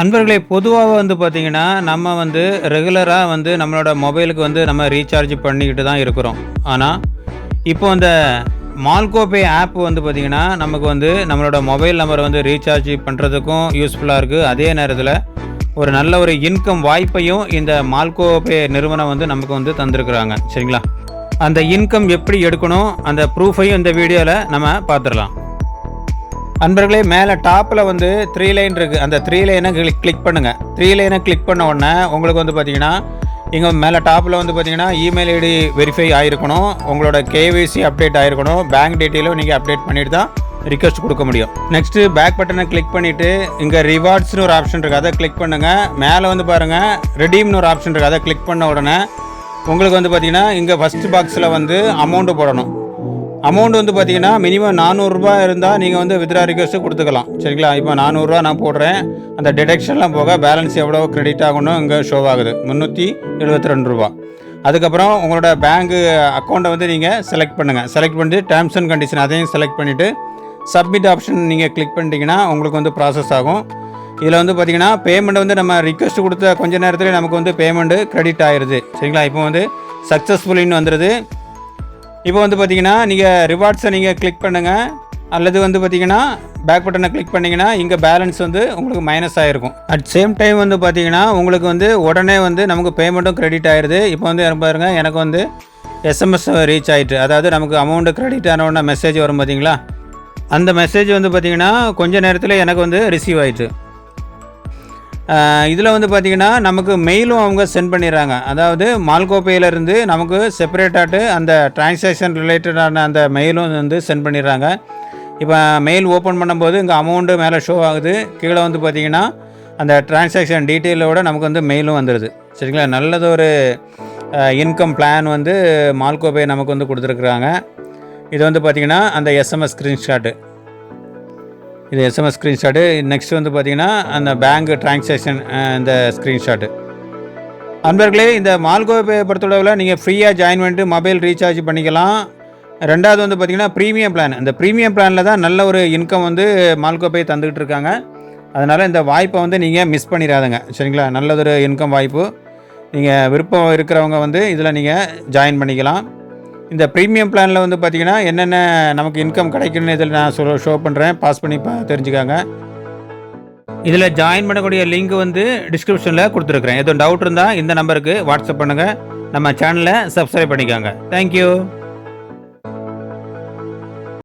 அன்பர்களே பொதுவாக வந்து பார்த்திங்கன்னா நம்ம வந்து ரெகுலராக வந்து நம்மளோட மொபைலுக்கு வந்து நம்ம ரீசார்ஜ் பண்ணிக்கிட்டு தான் இருக்கிறோம். ஆனால் இப்போ அந்த மால்கோபே ஆப் வந்து பார்த்திங்கன்னா நமக்கு வந்து நம்மளோட மொபைல் நம்பரை வந்து ரீசார்ஜ் பண்ணுறதுக்கும் யூஸ்ஃபுல்லாக இருக்குது அதே நேரத்தில் ஒரு நல்ல ஒரு இன்கம் வாய்ப்பையும் இந்த மால்கோபே நிறுவனம் வந்து நமக்கு வந்து தந்திருக்கிறாங்க. சரிங்களா? அந்த இன்கம் எப்படி எடுக்கணும் அந்த ப்ரூஃபையும் இந்த வீடியோவில் நம்ம பார்த்துடலாம். அன்பர்களே மேலே டாப்பில் வந்து த்ரீ லைன் இருக்குது அந்த த்ரீ லைனை கிளிக் கிளிக் பண்ணுங்கள் த்ரீ லைனை கிளிக் பண்ண உடனே உங்களுக்கு வந்து பார்த்தீங்கன்னா இங்கே மேலே டாப்பில் வந்து பார்த்தீங்கன்னா இமெயில் ஐடி வெரிஃபை ஆகிருக்கணும் உங்களோட கேவிசி அப்டேட் ஆகிருக்கணும் பேங்க் டீட்டெயிலும் நீங்கள் அப்டேட் பண்ணிட்டு தான் ரிக்வஸ்ட் கொடுக்க முடியும். நெக்ஸ்ட்டு பேக் பட்டனை கிளிக் பண்ணிவிட்டு இங்கே ரிவார்ட்ஸ்னு ஒரு ஆப்ஷன் இருக்குது அதை கிளிக் பண்ணுங்கள் மேலே வந்து பாருங்கள் ரெடீம்னு ஒரு ஆப்ஷன் இருக்குது அதை கிளிக் பண்ண உடனே உங்களுக்கு வந்து பார்த்தீங்கன்னா இங்கே ஃபஸ்ட் பாக்ஸில் வந்து அமௌண்ட்டு போடணும். அமௌண்ட் வந்து பார்த்தீங்கன்னா மினிமம் நானூறுரூபா இருந்தால் நீங்கள் வந்து வித்ரா ரிக்வஸ்ட்டு கொடுத்துக்கலாம். சரிங்களா? இப்போ நானூறுரூவா நான் போடுறேன். அந்த டிடெக்ஷன்லாம் போக பேலன்ஸ் எவ்வளோ கிரெடிட் ஆகணும் இங்கே ஷோ ஆகுது. முந்நூற்றி எழுபத்தி ரெண்டு ரூபா அதுக்கப்புறம் உங்களோட பேங்க்கு அக்கௌண்ட்டை வந்து நீங்கள் செலக்ட் பண்ணுங்கள் செலக்ட் பண்ணிட்டு டேர்ம்ஸ் அண்ட் கண்டிஷன் அதையும் செலக்ட் பண்ணிவிட்டு சப்மிட் ஆப்ஷன் நீங்கள் கிளிக் பண்ணிட்டீங்கன்னா உங்களுக்கு வந்து ப்ராசஸ் ஆகும். இதில் வந்து பார்த்தீங்கன்னா பேமெண்ட் வந்து நம்ம ரிக்வஸ்ட் கொடுத்த கொஞ்ச நேரத்தில் நமக்கு வந்து பேமெண்ட்டு கிரெடிட் ஆயிடுது சரிங்களா? இப்போ வந்து சக்ஸஸ்ஃபுல்லின்னு வந்துடுது இப்போ வந்து பார்த்தீங்கன்னா நீங்கள் ரிவார்ட்ஸை நீங்கள் கிளிக் பண்ணுங்கள் அல்லது வந்து பார்த்தீங்கன்னா பேக் பட்டனை கிளிக் பண்ணிங்கன்னா இங்கே பேலன்ஸ் வந்து உங்களுக்கு மைனஸ் ஆகிருக்கும் அட் சேம் டைம் வந்து பார்த்தீங்கன்னா உங்களுக்கு வந்து உடனே வந்து நமக்கு பேமெண்ட்டும் கிரெடிட் ஆயிடுது இப்போ வந்து எனக்கு பாருங்க எனக்கு வந்து எஸ்எம்எஸ் ரீச் ஆகிட்டு அதாவது நமக்கு அமௌண்ட்டு கிரெடிட் ஆனவுடனே மெசேஜ் வரும் பார்த்தீங்களா? அந்த மெசேஜ் வந்து பார்த்திங்கன்னா கொஞ்ச நேரத்தில் எனக்கு வந்து ரிசீவ் ஆயிட்டு. இதில் வந்து பார்த்திங்கன்னா நமக்கு மெயிலும் அவங்க சென்ட் பண்ணிடுறாங்க. அதாவது மால்கோப்பையிலேருந்து நமக்கு செப்பரேட்டாட்டு அந்த டிரான்சாக்ஷன் ரிலேட்டடான அந்த மெயிலும் வந்து சென்ட் பண்ணிடுறாங்க. இப்போ மெயில் ஓப்பன் பண்ணும்போது இங்கே அமௌண்ட்டு மேலே ஷோ ஆகுது. கீழே வந்து பார்த்திங்கன்னா அந்த டிரான்சாக்ஷன் டீட்டெயிலோட நமக்கு வந்து மெயிலும் வந்துடுது சரிங்களா? நல்லது ஒரு இன்கம் பிளான் வந்து மால்கோபே நமக்கு வந்து கொடுத்துருக்குறாங்க. இது வந்து பார்த்திங்கன்னா அந்த எஸ்எம்எஸ் ஸ்க்ரீன்ஷாட்டு இது எஸ்எம்எஸ் ஸ்க்ரீன்ஷாட்டு நெக்ஸ்ட் வந்து பார்த்தீங்கன்னா அந்த பேங்க் டிரான்சாக்ஷன் இந்த ஸ்க்ரீன்ஷாட்டு அன்பர்களே இந்த மால்கோ பே பொறுத்தளவில் நீங்கள் ஃப்ரீயாக ஜாயின் பண்ணிட்டு மொபைல் ரீசார்ஜ் பண்ணிக்கலாம். ரெண்டாவது வந்து பார்த்திங்கன்னா ப்ரீமியம் பிளான் இந்த ப்ரீமியம் பிளானில் தான் நல்ல ஒரு இன்கம் வந்து மால்கோ பே தந்துக்கிட்டு இருக்காங்க. அதனால் இந்த வாய்ப்பை வந்து நீங்கள் மிஸ் பண்ணிடாதுங்க சரிங்களா? நல்லதொரு இன்கம் வாய்ப்பு. நீங்கள் விருப்பம் இருக்கிறவங்க வந்து இதில் நீங்கள் ஜாயின் பண்ணிக்கலாம். இந்த ப்ரீமியம் பிளானில் வந்து பார்த்திங்கன்னா என்னென்ன நமக்கு இன்கம் கிடைக்குன்னு இதில் நான் சொல் ஷோ பண்ணுறேன் பாஸ் பண்ணி பா தெரிஞ்சுக்காங்க. இதில் ஜாயின் பண்ணக்கூடிய லிங்க் வந்து டிஸ்கிரிப்ஷனில் கொடுத்துருக்குறேன். எதுவும் டவுட் இருந்தால் இந்த நம்பருக்கு வாட்ஸ்அப் பண்ணுங்கள் நம்ம சேனலை சப்ஸ்கிரைப் பண்ணிக்கோங்க. தேங்க்யூ